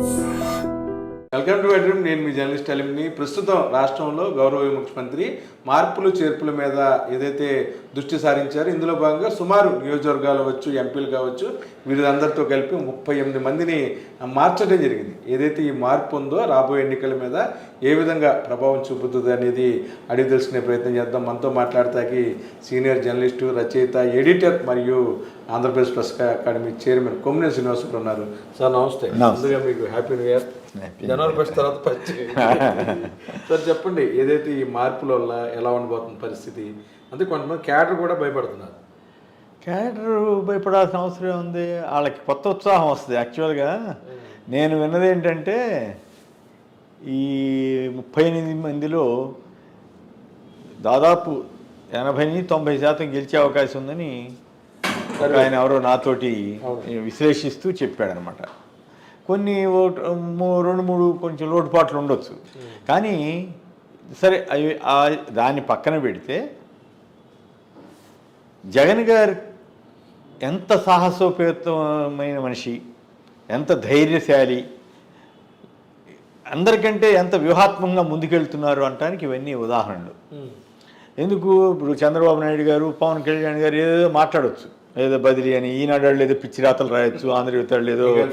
Lord. Welcome to bedroom నేను మీ journalist అలిమిని. ప్రస్తుతం రాష్ట్రంలో గౌరవ ముఖ్యమంత్రి మార్పులు చేర్పుల మీద ఏదైతే దృష్టి సారించారో ఇందులో భాగంగా సుమారు నియోజకవర్గాలు అవ్వచ్చు ఎంపీలు కావచ్చు వీరందరితో కలిపి ముప్పై ఎనిమిది మందిని మార్చడం జరిగింది. ఏదైతే ఈ మార్పు ఉందో రాబోయే ఎన్నికల మీద ఏ విధంగా ప్రభావం చూపుతుంది అనేది అడిగి తెలుసుకునే ప్రయత్నం చేద్దాం. మనతో మాట్లాడతాకి సీనియర్ జర్నలిస్టు రచయిత ఎడిటర్ మరియు Andhra Pradesh press academy chairman Kommineni Srinivasa Rao ఉన్నారు. సార్ నమస్తే. ముందుగా మీకు హ్యాపీ న్యూ ఇయర్. జనవరి ఫస్ట్ తర్వాత పచ్చి సార్ చెప్పండి ఏదైతే ఈ మార్పుల వల్ల ఎలా ఉండబోతుంది పరిస్థితి? అంటే కొంతమంది క్యాడర్ కూడా భయపడుతున్నారు. క్యారెక్టర్ భయపడాల్సిన అవసరం ఉంది వాళ్ళకి కొత్త ఉత్సాహం వస్తుంది యాక్చువల్గా. నేను విన్నది ఏంటంటే ఈ ముప్పై ఎనిమిది మందిలో దాదాపు ఎనభై నుంచి తొంభై శాతం గెలిచే అవకాశం ఉందని ఆయన ఎవరో నాతోటి విశ్లేషిస్తూ చెప్పాడనమాట. కొన్ని రెండు మూడు కొంచెం లోటుపాట్లు ఉండొచ్చు. కానీ సరే అవి దాన్ని పక్కన పెడితే జగన్ గారు ఎంత సాహసోపేతమైన మనిషి ఎంత ధైర్యశాలి అందరికంటే ఎంత వ్యూహాత్మకంగా ముందుకెళ్తున్నారు అనడానికి ఇవన్నీ ఉదాహరణలు. ఎందుకు? ఇప్పుడు చంద్రబాబు నాయుడు గారు పవన్ కళ్యాణ్ గారు ఏదో మాట్లాడొచ్చు. ఏదో బదిలీ అని ఈనాడు ఏదో పిచ్చి రాతలు రాయొచ్చు ఆంధ్రజ్యోతి వాళ్ళు ఏదో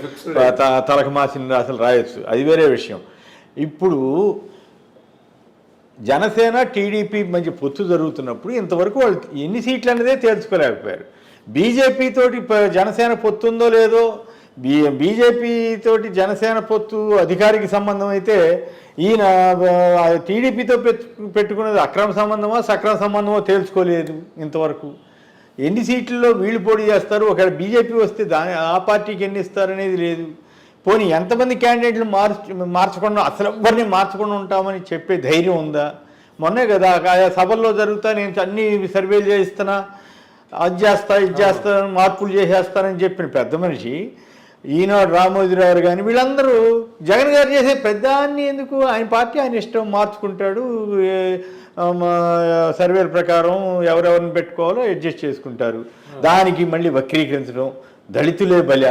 తలకు మాసిన రాతలు రాయొచ్చు. అది వేరే విషయం. ఇప్పుడు జనసేన టీడీపీ మధ్య పొత్తు జరుగుతున్నప్పుడు ఇంతవరకు వాళ్ళు ఎన్ని సీట్లు అనేదే తేల్చుకోలేకపోయారు. బీజేపీ తోటి ప- జనసేన పొత్తు ఉందో లేదో బీ బీజేపీ తోటి జనసేన పొత్తు అధికారిక సంబంధం అయితే ఈయన టీడీపీతో పెట్టు పెట్టుకున్నది అక్రమ సంబంధమా సక్రమ సంబంధమో తేల్చుకోలేదు ఇంతవరకు. ఎన్ని సీట్లలో వీళ్ళు పోటీ చేస్తారు? ఒకవేళ బీజేపీ వస్తే దాని ఆ పార్టీకి ఎన్ని ఇస్తారు అనేది లేదు. పోనీ ఎంతమంది క్యాండిడేట్లు మార్చు మార్చకుండా అసలు ఎవ్వరిని మార్చకుండా ఉంటామని చెప్పే ధైర్యం ఉందా? మొన్నే కదా ఆయా సభల్లో జరుగుతా నేను అన్ని సర్వేలు చేయిస్తున్నా. అది చేస్తా ఇది చేస్తాను మార్పులు చేసేస్తానని చెప్పిన పెద్ద మనిషి ఈనాడు రామోజీరావు గారు కానీ వీళ్ళందరూ జగన్ గారు చేసే పెద్దాన్ని ఎందుకు? ఆయన పార్టీ ఆయన ఇష్టం మార్చుకుంటాడు. సర్వేల ప్రకారం ఎవరెవరిని పెట్టుకోవాలో అడ్జస్ట్ చేసుకుంటారు. దానికి మళ్ళీ వక్రీకరించడం దళితులే బల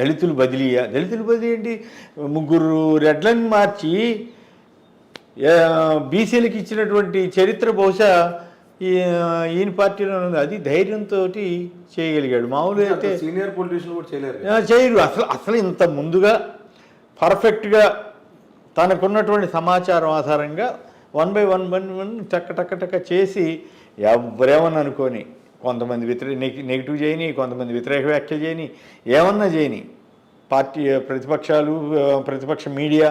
దళితులు బదిలీయా? దళితులు బదిలీ ఏంటి? ముగ్గురు రెడ్లను మార్చి బీసీలకు ఇచ్చినటువంటి చరిత్ర బహుశా ఈయన పార్టీలో ఉంది అది ధైర్యంతో చేయగలిగాడు. మామూలు అయితే సీనియర్ పొలిటీషియన్ కూడా చేయలేరు చేయరు. అసలు అసలు ఇంత ముందుగా పర్ఫెక్ట్గా తనకున్నటువంటి సమాచారం ఆధారంగా one by one one one టక్క టక్క టక్క చేసి ఎవరేమని అనుకొని కొంతమంది వ్యతిరేక నెగిటివ్ చేయని కొంతమంది వ్యతిరేక వ్యాఖ్యలు చేయని ఏమన్నా చేయని పార్టీ ప్రతిపక్షాలు ప్రతిపక్ష మీడియా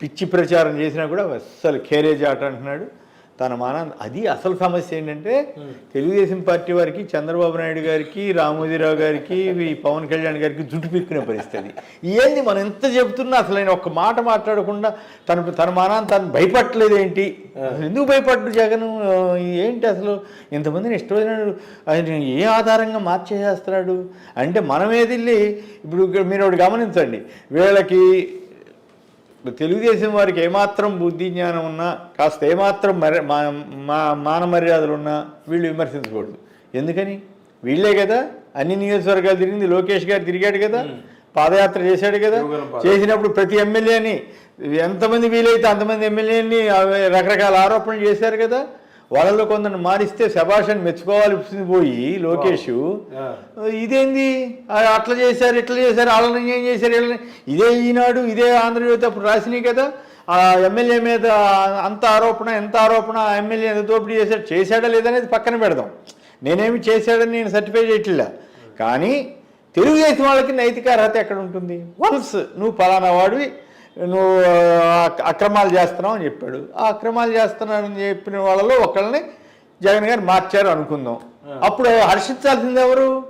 పిచ్చి ప్రచారం చేసినా కూడా అస్సలు కేరేజ్ ఆట అంటున్నాడు. తన మాన అది అసలు సమస్య ఏంటంటే తెలుగుదేశం పార్టీ వారికి చంద్రబాబు నాయుడు గారికి రామోజీరావు గారికి ఈ పవన్ కళ్యాణ్ గారికి జుట్టు పీక్కునే పరిస్థితి. ఏంది మనం ఎంత చెబుతున్నా అసలు ఆయన ఒక్క మాట మాట్లాడకుండా తన తన మానాన్ని తను భయపడలేదు ఏంటి? అసలు ఎందుకు భయపడ్డు జగన్? ఏంటి అసలు? ఇంతమందిని ఇష్టమైన ఆయన ఏ ఆధారంగా మార్చేసేస్తున్నాడు? అంటే మనమేది వెళ్ళి ఇప్పుడు మీరు గమనించండి. వీళ్ళకి తెలుగుదేశం వారికి ఏమాత్రం బుద్ధి జ్ఞానం ఉన్నా కాస్త ఏమాత్రం మరి మా మా మాన మర్యాదలు ఉన్నా వీళ్ళు విమర్శించకూడదు. ఎందుకని? వీళ్ళే కదా అన్ని నియోజకవర్గాలు తిరిగింది లోకేష్ గారు తిరిగాడు కదా పాదయాత్ర చేశాడు కదా చేసినప్పుడు ప్రతి ఎమ్మెల్యేని ఎంతమంది వీలైతే అంతమంది ఎమ్మెల్యేని రకరకాల ఆరోపణలు చేశారు కదా వాళ్ళలో కొందరిని మారిస్తే శభాషని మెచ్చుకోవాల్సింది పోయి లోకేష్. ఇదేంది? అట్లా చేశారు ఇట్లా చేశారు వాళ్ళని ఏం చేశారు వీళ్ళని. ఇదే ఈనాడు ఇదే ఆంధ్రజ్యోతి అప్పుడు రాసినాయి కదా. ఆ ఎమ్మెల్యే మీద అంత ఆరోపణ ఎంత ఆరోపణ ఆ ఎమ్మెల్యే ఎంత దోపిడీ చేశాడు చేశాడా లేదనేది పక్కన పెడదాం. నేనేమి చేశాడని నేను సర్టిఫై చేయట్లా. కానీ తెలుగుదేశం వాళ్ళకి నైతిక అర్హత ఎక్కడ ఉంటుంది? వన్స్ నువ్వు పలానా వాడివి నువ్వు అక్రమాలు చేస్తున్నావు అని చెప్పాడు. ఆ అక్రమాలు చేస్తున్నానని చెప్పిన వాళ్ళలో ఒకళ్ళని జగన్ గారు మార్చారు అనుకుందాం. అప్పుడు హర్షించాల్సింది ఎవరు?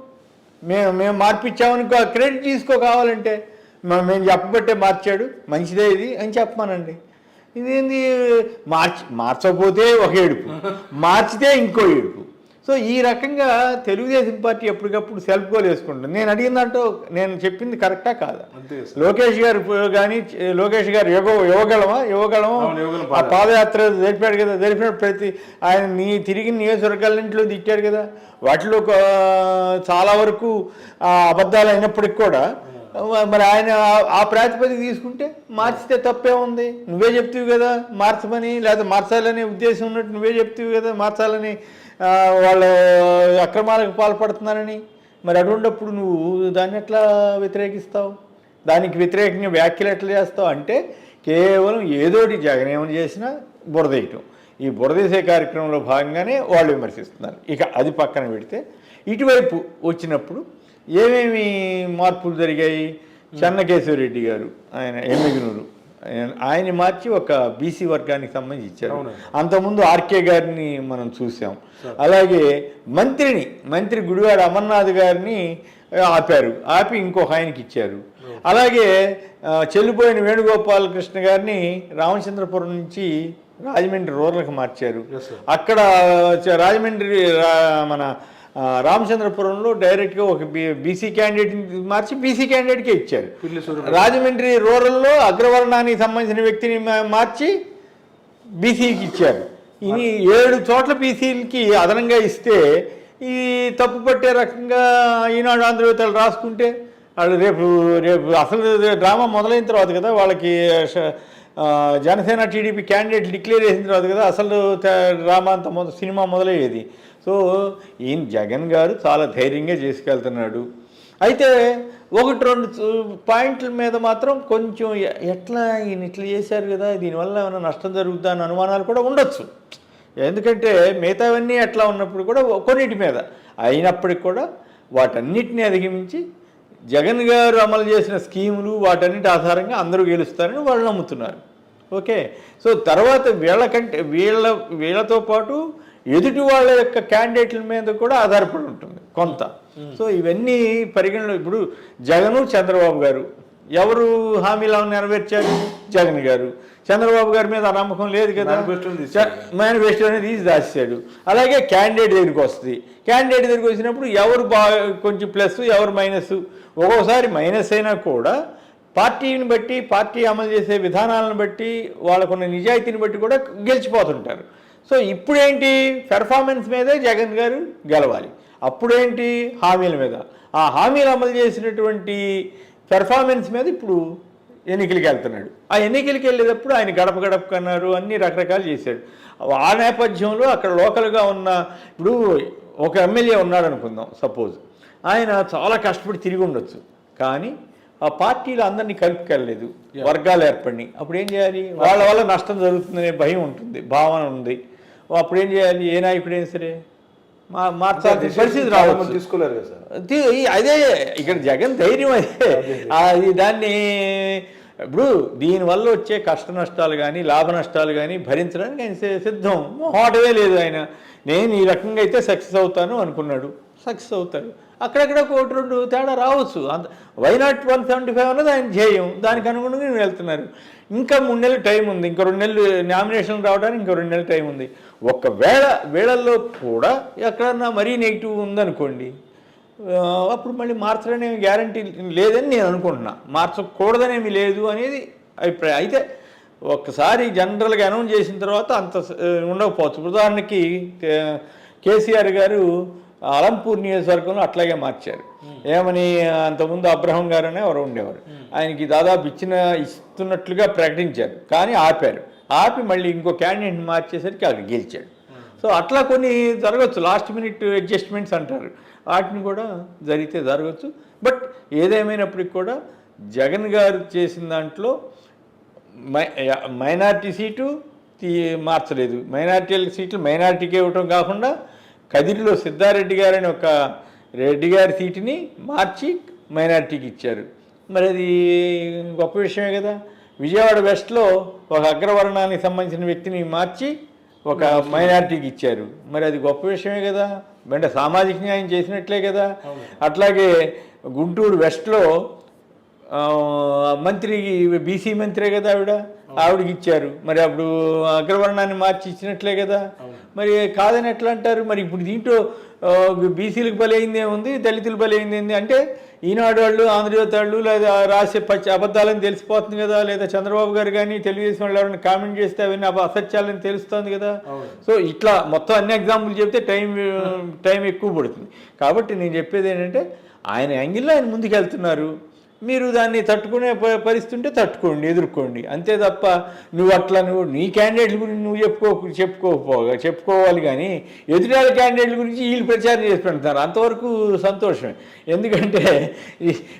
మేము మేము మార్పిచ్చామని క్రెడిట్ తీసుకో కావాలంటే. మేము చెప్పబట్టే మార్చాడు. మంచిదే ఇది అని చెప్పమానండి. ఇదేంది? మార్చి మార్చకపోతే ఒక ఏడుపు. మార్చితే ఇంకో ఏడుపు. సో ఈ రకంగా తెలుగుదేశం పార్టీ ఎప్పటికప్పుడు సెల్ఫ్ గోల్ వేసుకుంటుంది. నేను అడిగిన దాంట్లో నేను చెప్పింది కరెక్టా కాదా? లోకేష్ గారు కానీ లోకేష్ గారు యువ యువగలమా యువగలమా ఆ పాదయాత్ర జరిపాడు కదా జరిపిన ప్రతి ఆయన నీ తిరిగి నియోజకవర్గాలన్నింటిలో తిట్టాడు కదా. వాటిలో చాలా వరకు అబద్ధాలు అయినప్పటికి కూడా మరి ఆయన ఆ- ప్రాతిపదిక తీసుకుంటే మార్చితే తప్పే ఉంది. నువ్వే చెప్తివి కదా మార్చమని లేదా మార్చాలనే ఉద్దేశం ఉన్నట్టు నువ్వే చెప్తివి కదా మార్చాలని వాళ్ళు అక్రమాలకు పాల్పడుతున్నారని. మరి అటువంటిప్పుడు నువ్వు దాన్ని ఎట్లా వ్యతిరేకిస్తావు? దానికి వ్యతిరేకంగా వ్యాఖ్యలు ఎట్లా చేస్తావు? అంటే కేవలం ఏదోటి జగన్ ఏమని చేసినా బురదేయటం ఈ బురదేసే కార్యక్రమంలో భాగంగానే వాళ్ళు విమర్శిస్తున్నారు. ఇక అది పక్కన పెడితే ఇటువైపు వచ్చినప్పుడు ఏమేమి మార్పులు జరిగాయి? చెన్నకేశవరెడ్డి గారు ఆయన ఎమ్మిగనూరు ఆయన్ని మార్చి ఒక బీసీ వర్గానికి సంబంధించి ఇచ్చారు. అంతకుముందు ఆర్కే గారిని మనం చూసాం. అలాగే మంత్రిని మంత్రి గుడివాడ అమర్నాథ్ గారిని ఆపారు. ఆపి ఇంకొక ఆయనకి ఇచ్చారు. అలాగే చెల్లిపోయిన వేణుగోపాలకృష్ణ గారిని రామచంద్రపురం నుంచి రాజమండ్రి రూరల్కి మార్చారు. అక్కడ రాజమండ్రి మన రామచంద్రపురంలో డైరెక్ట్గా ఒక బీసీ క్యాండిడేట్ని మార్చి బీసీ క్యాండిడేట్కే ఇచ్చారు. రాజమండ్రి రూరల్లో అగ్రవర్ణానికి సంబంధించిన వ్యక్తిని మార్చి బీసీకి ఇచ్చారు. ఇది ఏడు చోట్ల బీసీలకి అదనంగా ఇస్తే ఈ తప్పు పట్టే రకంగా ఈనాడు ఆంధ్రవేత్తలు రాసుకుంటే వాళ్ళు రేపు రేపు అసలు డ్రామా మొదలైన తర్వాత కదా వాళ్ళకి జనసేన టీడీపీ క్యాండిడేట్ డిక్లేర్ చేసిన తర్వాత కదా అసలు రామాంత మొద సినిమా మొదలయ్యేది. సో ఈయన జగన్ గారు చాలా ధైర్యంగా చేసుకెళ్తున్నాడు. అయితే ఒకటి రెండు పాయింట్ల మీద మాత్రం కొంచెం ఎట్లా ఈయన ఇట్లా చేశారు కదా దీనివల్ల ఏమైనా నష్టం జరుగుతుందా అని అనుమానాలు కూడా ఉండొచ్చు. ఎందుకంటే మిగతావన్నీ ఎట్లా ఉన్నప్పుడు కూడా కొన్నిటి మీద. అయినప్పటికి కూడా వాటన్నిటిని అధిగమించి జగన్ గారు అమలు చేసిన స్కీములు వాటన్నిటి ఆధారంగా అందరూ గెలుస్తారని వాళ్ళు నమ్ముతున్నారు. ఓకే. సో తర్వాత వీళ్ళకంటే వీళ్ళ వీళ్ళతో పాటు ఎదుటి వాళ్ళ యొక్క క్యాండిడేట్ల మీద కూడా ఆధారపడి ఉంటుంది కొంత. సో ఇవన్నీ పరిగణలో ఇప్పుడు జగను చంద్రబాబు గారు. ఎవరు హామీలు నెరవేర్చారు? జగన్ గారు. చంద్రబాబు గారి మీద నమ్మకం లేదు కదా. మేనిఫెస్టో అనేది తీసి దాచాడు అలాగే క్యాండిడేట్ దగ్గరికి వస్తుంది. క్యాండిడేట్ దగ్గరికి వచ్చినప్పుడు ఎవరు బాగా కొంచెం ప్లస్ ఎవరు మైనస్? ఒక్కోసారి మైనస్ అయినా కూడా పార్టీని బట్టి పార్టీ అమలు చేసే విధానాలను బట్టి వాళ్ళకున్న నిజాయితీని బట్టి కూడా గెలిచిపోతుంటారు. సో ఇప్పుడేంటి? పెర్ఫార్మెన్స్ మీదే జగన్ గారు గెలవాలి. అప్పుడేంటి? హామీల మీద. ఆ హామీలు అమలు చేసినటువంటి పెర్ఫార్మెన్స్ మీద ఇప్పుడు ఎన్నికలకి వెళ్తున్నాడు. ఆ ఎన్నికలకి వెళ్ళేటప్పుడు ఆయన గడప గడపకన్నారు అన్ని రకరకాలు చేశాడు. ఆ నేపథ్యంలో అక్కడ లోకల్గా ఉన్న ఇప్పుడు ఒక ఎమ్మెల్యే ఉన్నాడు అనుకుందాం సపోజ్. ఆయన చాలా కష్టపడి తిరిగి ఉండొచ్చు. కానీ ఆ పార్టీలో అందరినీ కలుపుకెళ్ళలేదు. వర్గాలు ఏర్పడినాయి. అప్పుడు ఏం చేయాలి? వాళ్ళ వల్ల నష్టం జరుగుతుందనే భయం ఉంటుంది భావన ఉంది. అప్పుడు ఏం చేయాలి? ఏ నాయకుడైనా సరే మార్చాల్సిన పరిస్థితి రావచ్చు. తీసుకోలేరు కదా అదే ఇక్కడ జగన్ ధైర్యం అదే. అది దాన్ని ఇప్పుడు దీనివల్ల వచ్చే కష్ట నష్టాలు కానీ లాభ నష్టాలు కానీ భరించడానికి ఆయన సిద్ధం. మొహమాటమే లేదు ఆయన. నేను ఈ రకంగా అయితే సక్సెస్ అవుతాను అనుకున్నాడు. సక్సెస్ అవుతాడు. అక్కడక్కడ ఒకటి రెండు తేడా రావచ్చు. అంత why not one seventy five అన్నది ఆయన ధ్యేయం. దానికి అనుగుణంగా నేను వెళ్తున్నారు. ఇంకా మూడు నెలలు టైం ఉంది. ఇంకా రెండు నెలలు నామినేషన్ రావడానికి ఇంకా రెండు నెలలు టైం ఉంది. ఒకవేళ వేళల్లో కూడా ఎక్కడన్నా మరీ నెగిటివ్ ఉందనుకోండి అప్పుడు మళ్ళీ మార్చడనే గ్యారంటీ లేదని నేను అనుకుంటున్నా. మార్చకూడదనేమి లేదు అనేది అభిప్రాయం. అయితే ఒక్కసారి జనరల్గా అనౌన్స్ చేసిన తర్వాత అంత ఉండకపోవచ్చు. ఉదాహరణకి కేసీఆర్ గారు అలంపూర్ నియోజకవర్గంలో అట్లాగే మార్చారు. ఏమని అంతకుముందు అబ్రహం గారనే ఎవరు ఉండేవారు. ఆయనకి దాదాపు ఇచ్చిన ఇస్తున్నట్లుగా ప్రకటించారు. కానీ ఆపారు. ఆపి మళ్ళీ ఇంకో క్యాండిడేట్ని మార్చేసరికి అక్కడ గెలిచాడు. సో అట్లా కొన్ని జరగచ్చు. లాస్ట్ మినిట్ అడ్జస్ట్మెంట్స్ అంటారు. వాటిని కూడా జరిగితే జరగచ్చు. బట్ ఏదేమైనప్పటికి కూడా జగన్ గారు చేసిన దాంట్లో మై మైనార్టీ సీటు తీ మార్చలేదు. మైనార్టీ సీట్లు మైనార్టీకి ఇవ్వటం కాకుండా కదిరిలో సిద్ధారెడ్డి గారని ఒక రెడ్డి గారి సీటుని మార్చి మైనార్టీకి ఇచ్చారు. మరి అది గొప్ప విషయమే కదా. విజయవాడ వెస్ట్లో ఒక అగ్రవర్ణానికి సంబంధించిన వ్యక్తిని మార్చి ఒక మైనార్టీకి ఇచ్చారు. మరి అది గొప్ప విషయమే కదా. అంటే సామాజిక న్యాయం చేసినట్లే కదా. అట్లాగే గుంటూరు వెస్ట్లో ఆ, మంత్రికి బీసీ మంత్రే కదా ఆవిడ? ఆవిడకి ఇచ్చారు. మరి అప్పుడు అగ్రవర్ణాన్ని మార్చి ఇచ్చినట్లే కదా మరి కాదని ఎట్లా అంటారు? మరి ఇప్పుడు దీంట్లో బీసీలకు బలైంది ఏముంది? దళితులు బలైంది ఏంది? అంటే ఈనాడు వాళ్ళు ఆంధ్రజ్యోతి వాళ్ళు లేదా రాసే పచ్చి అబద్ధాలని తెలిసిపోతుంది కదా? లేదా చంద్రబాబు గారు కానీ తెలుగుదేశం వాళ్ళు ఎవరైనా కామెంట్ చేస్తే అవన్నీ అసత్యాలని తెలుస్తుంది కదా? సో ఇట్లా మొత్తం అన్ని ఎగ్జాంపుల్ చెప్తే టైం టైం ఎక్కువ పడుతుంది. కాబట్టి నేను చెప్పేది ఏంటంటే ఆయన యాంగిల్లో ఆయన ముందుకు వెళ్తున్నారు మీరు దాన్ని తట్టుకునే ప- పరిస్థితి ఉంటే తట్టుకోండి ఎదుర్కోండి. అంతే తప్ప నువ్వు అట్లా నువ్వు నీ క్యాండిడేట్ల గురించి నువ్వు చెప్పుకో చెప్పుకోకపోగా చెప్పుకోవాలి కానీ ఎదురాల క్యాండిడేట్ల గురించి వీళ్ళు ప్రచారం చేసి పెడతారు అంతవరకు సంతోషమే. ఎందుకంటే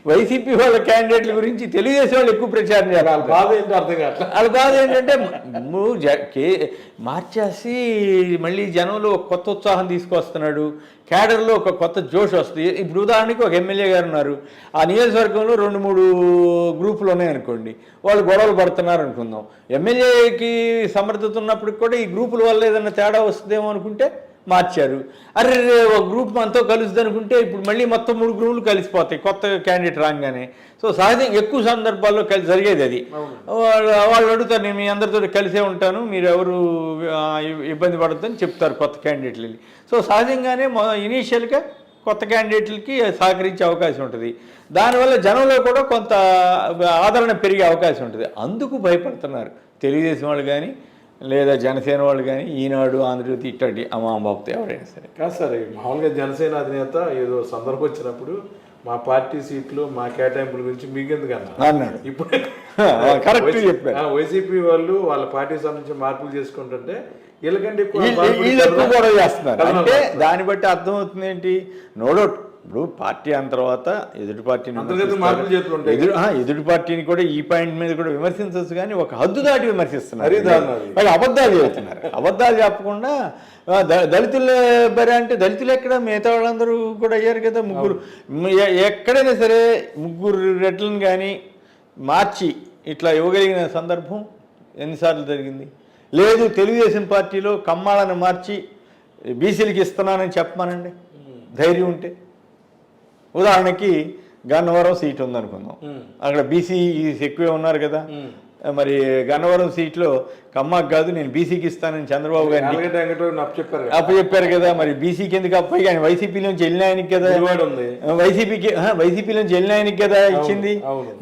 వైసీపీ వాళ్ళ క్యాండిడేట్ల గురించి తెలుగుదేశం వాళ్ళు ఎక్కువ ప్రచారం చేయాలి బాధ ఏంటో అర్థం కావట్లేదు వాళ్ళ బాధ ఏంటంటే నువ్వు జ- కే మార్చేసి మళ్ళీ జనంలో కొత్త ఉత్సాహం తీసుకొస్తున్నాడు. క్యాడర్లో ఒక కొత్త జోష్ వస్తుంది. ఇప్పుడు ఉదాహరణకి ఒక ఎమ్మెల్యే గారు ఉన్నారు. ఆ నియోజకవర్గంలో రెండు మూడు గ్రూపులు ఉన్నాయనుకోండి వాళ్ళు గొడవలు పడుతున్నారు అనుకుందాం. ఎమ్మెల్యేకి సమర్థత ఉన్నప్పటికి కూడా ఈ గ్రూపుల వల్ల ఏదైనా తేడా వస్తుందేమో అనుకుంటే మార్చారు. అరే ఒక గ్రూప్ మనతో కలుస్తుంది అనుకుంటే ఇప్పుడు మళ్ళీ మొత్తం మూడు గ్రూపులు కలిసిపోతాయి. కొత్త క్యాండిడేట్ రాగానే. సో సహజంగా ఎక్కువ సందర్భాల్లో కలిసి జరిగేది అది. వాళ్ళు వాళ్ళు అడుగుతారు నేను మీ అందరితో కలిసే ఉంటాను. మీరు ఎవరు ఇబ్బంది పడద్దని చెప్తారు కొత్త క్యాండిడేట్లు వెళ్ళి సో సహజంగానే ఇనీషియల్గా కొత్త క్యాండిడేట్లకి సహకరించే అవకాశం ఉంటుంది. దానివల్ల జనంలో కూడా కొంత ఆదరణ పెరిగే అవకాశం ఉంటుంది. అందుకు భయపడుతున్నారు. తెలుగుదేశం వాళ్ళు కానీ లేదా జనసేన వాళ్ళు కానీ ఈనాడు ఆంధ్రజ్యోతి ఇట్లాంటి అమ్మాబాబుతో ఎవరైనా సరే. కాదు సార్ మామూలుగా జనసేన అధినేత ఏదో సందర్భం వచ్చినప్పుడు మా పార్టీ సీట్లు మా కేటాయింపుల గురించి మీకెందుకు అన్నాడు. ఇప్పుడు కరెక్ట్ చెప్పారు. వైసీపీ వాళ్ళు వాళ్ళ పార్టీకి సంబంధించి మార్పులు చేసుకుంటుంటే వీళ్ళకంటే ఎక్కువ. గొడవ చేస్తున్నారు. అంటే. దాన్ని బట్టి అర్థమవుతుంది ఏంటి? No doubt. ఇప్పుడు పార్టీ అన్న తర్వాత ఎదుటి పార్టీని. ఎదురు ఆ, ఎదుటి పార్టీని కూడా ఈ పాయింట్ మీద కూడా విమర్శించవచ్చు కానీ ఒక హద్దు దాటి విమర్శిస్తున్నారు. వాళ్ళు అబద్ధాలు చెబుతున్నారు. అబద్ధాలు చెప్పకుండా దళితుల బరే అంటే దళితులు ఎక్కడ? మిగతా వాళ్ళందరూ కూడా అయ్యారు కదా. ముగ్గురు ఎక్కడైనా సరే ముగ్గురు రెడ్లను కానీ మార్చి ఇట్లా ఇవ్వగలిగిన సందర్భం ఎన్నిసార్లు జరిగింది? లేదు తెలుగుదేశం పార్టీలో కమ్మాలను మార్చి బీసీలకి ఇస్తున్నానని చెప్పమానండి. ధైర్యం ఉంటే. ఉదాహరణకి గన్నవరం సీట్ ఉందనుకుందాం. అక్కడ బీసీ ఎక్కువే ఉన్నారు కదా. మరి గన్నవరం సీట్లో కమ్మకు కాదు నేను బీసీకి ఇస్తానని చంద్రబాబు గారిని అప్పు చెప్పారు కదా. అప్పు చెప్పారు కదా. మరి బీసీకి ఎందుకు అప్పాయి కానీ వైసీపీ నుంచి వెళ్ళిన ఆయనకి కదా. వైసీపీకి వైసీపీ నుంచి వెళ్ళిన ఆయనకి కదా ఇచ్చింది.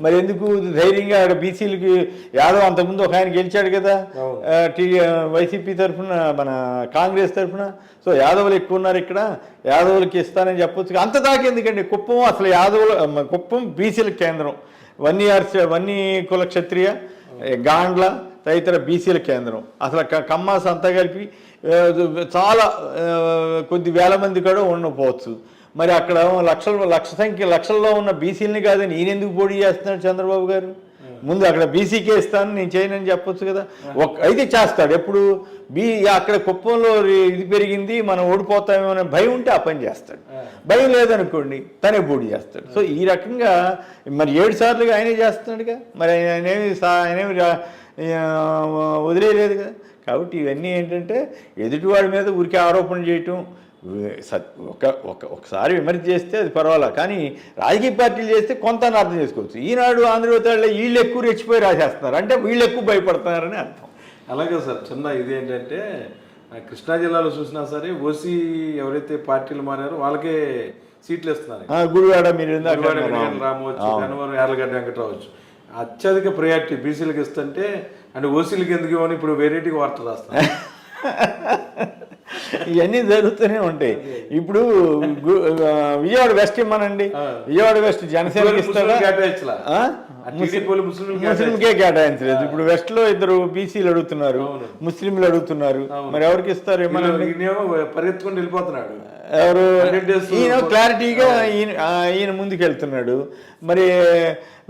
మరి ఎందుకు ధైర్యంగా అక్కడ బీసీలకి యాదవ్ అంతకుముందు ఒక ఆయన గెలిచాడు కదా. టీ వైసీపీ తరఫున మన కాంగ్రెస్ తరఫున. సో యాదవులు ఎక్కువ ఉన్నారు ఇక్కడ. యాదవులకి ఇస్తానని చెప్పొచ్చు. అంత దాకా ఎందుకండి? కుప్పం అసలు యాదవుల కుప్పం బీసీల కేంద్రం. వన్నీ ఆర్చ వన్నీ కుల క్షత్రియ గాండ్ల తదితర బీసీల కేంద్రం. అసలు కమ్మాస్ అంతా కలిపి చాలా కొద్ది వేల మంది కూడా ఉండకపోవచ్చు. మరి అక్కడ లక్షల లక్ష సంఖ్య లక్షల్లో ఉన్న బీసీలని కాదని ఈయనెందుకు పోటీ చేస్తున్నాడు చంద్రబాబు గారు? ముందు అక్కడ బీసీకే ఇస్తాను నేను చేయనని చెప్పొచ్చు కదా. ఒక అయితే చేస్తాడు. ఎప్పుడు బీ అక్కడ కుప్పంలో ఇది పెరిగింది మనం ఓడిపోతామేమో అనే భయం ఉంటే ఆ పని చేస్తాడు. భయం లేదనుకోండి తనే పోటీ చేస్తాడు. సో ఈ రకంగా మరి ఏడు సార్లుగా ఆయనే చేస్తున్నాడుగా. మరి ఆయన ఆయనేమి సా- ఆయనేమి వదిలేయలేదు కదా. కాబట్టి ఇవన్నీ ఏంటంటే ఎదుటివాడి మీద ఊరికే ఆరోపణ చేయటం ఒక ఒక ఒకసారి విమర్శ చేస్తే అది పర్వాలా కానీ రాజకీయ పార్టీలు చేస్తే కొంత అర్థం చేసుకోవచ్చు. ఈనాడు ఆంధ్రజ్యోతి వాళ్ళు ఎక్కువ రెచ్చిపోయి రాసేస్తున్నారు. అంటే వీళ్ళు ఎక్కువ భయపడుతున్నారని అర్థం. అలాగే సార్ చిన్న ఇదేంటంటే కృష్ణా జిల్లాలో చూసినా సరే ఓసీ ఎవరైతే పార్టీలు మారారో వాళ్ళకే సీట్లు ఇస్తున్నారు. ఆ, గుడివాడ మీరు రామవచ్చు గన్నవరం యార్లగడ్డ వెంకటరావచ్చు అత్యధిక ప్రయారిటీ బీసీలకు ఇస్తుంటే అంటే ఓసీలకు ఎందుకు ఇవ్వని? ఇప్పుడు వెరైటీగా వార్తలు రాస్తారు ఇవన్నీ జరుగుతూనే ఉంటాయి. ఇప్పుడు విజయవాడ వెస్ట్ ఇమ్మనండి. విజయవాడ వెస్ట్ జనసేనకి ఇస్తాడా? ముస్లింకే కేటాయించలేదు. ఇప్పుడు వెస్ట్లో ఇద్దరు బీసీలు అడుగుతున్నారు. ముస్లింలు అడుగుతున్నారు. మరి ఎవరికి ఇస్తారు పరిగెత్తుకొని వెళ్ళిపోతున్నాడు. ఎవరు? ఈయన క్లారిటీగా ఈయన ఈయన ముందుకు వెళ్తున్నాడు. మరి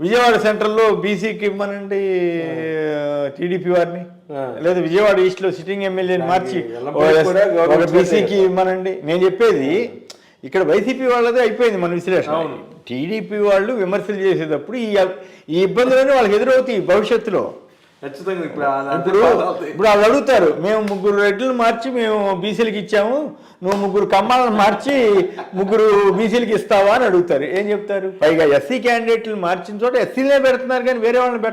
విజయవాడ సెంట్రల్లో బీసీకి ఇవ్వమనండి టీడీపీ వారిని. లేదా విజయవాడ ఈస్ట్లో సిట్టింగ్ ఎమ్మెల్యేని మార్చి ఒక బీసీకి ఇవ్వమనండి నేను చెప్పేది ఇక్కడ వైసీపీ వాళ్ళదే అయిపోయింది మన విశ్లేషణ. టీడీపీ వాళ్ళు విమర్శలు చేసేటప్పుడు ఈ ఈ ఇబ్బందులన్నీ వాళ్ళకి ఎదురవుతాయి భవిష్యత్తులో. ఖచ్చితంగా ఇప్పుడు ఇప్పుడు వాళ్ళు అడుగుతారు మేము ముగ్గురు రెడ్లను మార్చి మేము బీసీలకి ఇచ్చాము నువ్వు ముగ్గురు కమ్మాలను మార్చి ముగ్గురు బీసీలకి ఇస్తావా? అని అడుగుతారు. ఏం చెప్తారు? పైగా ఎస్సీ క్యాండిడేట్లు మార్చిన చోట ఎస్సీలనే పెడుతున్నారు కానీ వేరే వాళ్ళని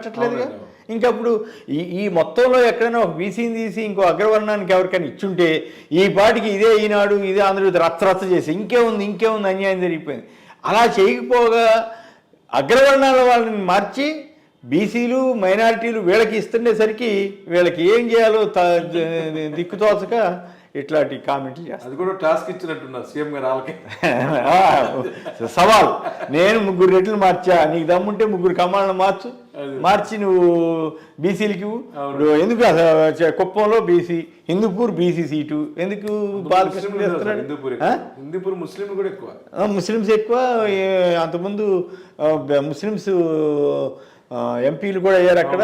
ఇంకప్పుడు ఈ ఈ మొత్తంలో ఎక్కడైనా ఒక బీసీని తీసి ఇంకో అగ్రవర్ణానికి ఎవరికైనా ఇచ్చుంటే ఈ పాటికి ఇదే ఈనాడు ఇదే ఆంధ్రజ్యోతి రచ్చ రచ్చ చేసి ఇంకేముంది ఇంకేముంది అన్యాయం జరిగిపోయింది. అలా చేయకపోగా అగ్రవర్ణాల వాళ్ళని మార్చి బీసీలు మైనారిటీలు వీళ్ళకి ఇస్తుండేసరికి వీళ్ళకి ఏం చేయాలో దిక్కుతోచక ఇట్లాంటి కామెంట్లు చేస్తారు అది కూడా టాస్క్ ఇచ్చినట్టున్నారు సీఎం గారు వాళ్ళకి. సవాల్. నేను ముగ్గురు రెట్లు మార్చా నీకు దమ్ముంటే ముగ్గురు కమాలను మార్చు. మార్చి నువ్వు బీసీలకి ఎందుకు కుప్పంలో బీసీ హిందూపూర్ బీసీ సీటు? ఎందుకు బాలకృష్ణ హిందూపూర్. ముస్లింలు కూడా ఎక్కువ. ముస్లిమ్స్ ఎక్కువ అంతకుముందు ముస్లిమ్స్ ఎంపీలు కూడా అయ్యారు అక్కడ.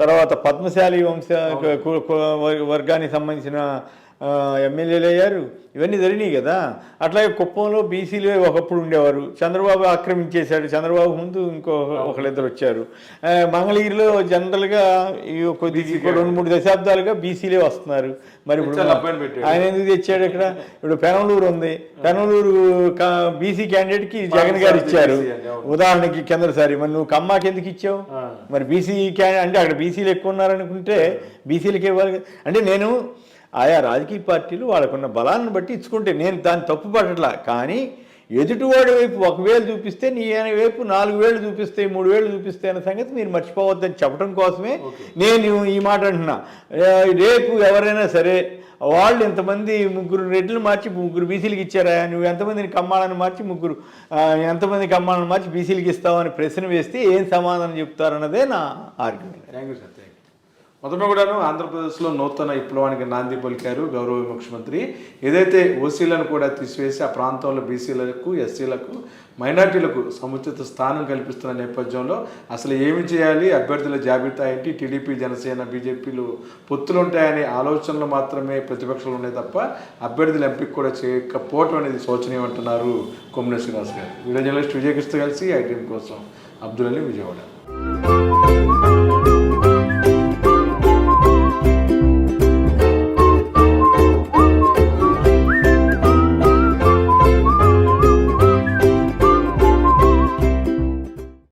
తర్వాత పద్మశాలి వంశ వర్గానికి సంబంధించిన ఎమ్మెల్యేలు అయ్యారు. ఇవన్నీ జరిగినాయి కదా. అట్లాగే కుప్పంలో బీసీలు ఒకప్పుడు ఉండేవారు. చంద్రబాబు ఆక్రమించేశాడు. చంద్రబాబు ముందు ఇంకో ఒకళ్ళిద్దరు వచ్చారు. మంగళగిరిలో జనరల్గా ఈ కొద్ది రెండు మూడు దశాబ్దాలుగా బీసీలే వస్తున్నారు. మరి ఇప్పుడు. ఆయన ఎందుకు తెచ్చాడు ఇక్కడ? ఇప్పుడు పెనమలూరు ఉంది. పెనమలూరు బీసీ క్యాండిడేట్కి జగన్ గారు ఇచ్చారు. ఉదాహరణకి కిందసారి మరి నువ్వు కమ్మాకి ఎందుకు ఇచ్చావు. మరి బీసీ క్యాండి అంటే అక్కడ బీసీలు ఎక్కువ ఉన్నారనుకుంటే బీసీలకి ఇవ్వాలి. అంటే నేను ఆయా రాజకీయ పార్టీలు వాళ్ళకున్న బలాన్ని బట్టి ఇచ్చుకుంటే నేను దాన్ని తప్పు పట్టట్లా కానీ ఎదుటివాడి వైపు ఒక వేలు చూపిస్తే నీ ఆయన వైపు నాలుగు వేలు చూపిస్తే మూడు వేలు చూపిస్తే అనే సంగతి మీరు మర్చిపోవద్దని చెప్పడం కోసమే నేను ఈ మాట అంటున్నా. రేపు ఎవరైనా సరే వాళ్ళు ఎంతమంది ముగ్గురు రెడ్లు మార్చి ముగ్గురు బీసీలకు ఇచ్చారా? నువ్వు ఎంతమందిని కమ్మాలని మార్చి ముగ్గురు ఎంతమంది కమ్మాలని మార్చి బీసీలకు ఇస్తావని ప్రశ్న వేస్తే ఏం సమాధానం చెప్తారన్నదే నా ఆర్గ్యుమెంట్ థ్యాంక్ యూ సార్. మొదట కూడాను ఆంధ్రప్రదేశ్లో నూతన విప్లవానికి నాంది పలికారు గౌరవ ముఖ్యమంత్రి. ఏదైతే ఓసీలను కూడా తీసివేసి ఆ ప్రాంతంలో బీసీలకు ఎస్సీలకు మైనార్టీలకు సముచిత స్థానం కల్పిస్తున్న నేపథ్యంలో అసలు ఏమి చేయాలి అభ్యర్థుల జాబితా ఏంటి టీడీపీ జనసేన బీజేపీలు పొత్తులు ఉంటాయనే ఆలోచనలు మాత్రమే ప్రతిపక్షాలు ఉన్నాయి తప్ప అభ్యర్థుల ఎంపిక కూడా చేయకపోవటం అనేది శోచనీయం అంటున్నారు కొమ్మిన శ్రీనివాస్ గారు. వీడియో జర్నలిస్ట్ విజయకృష్ణ కలిసి ఐటీఎం కోసం అబ్దుల్ అలీ విజయవాడ.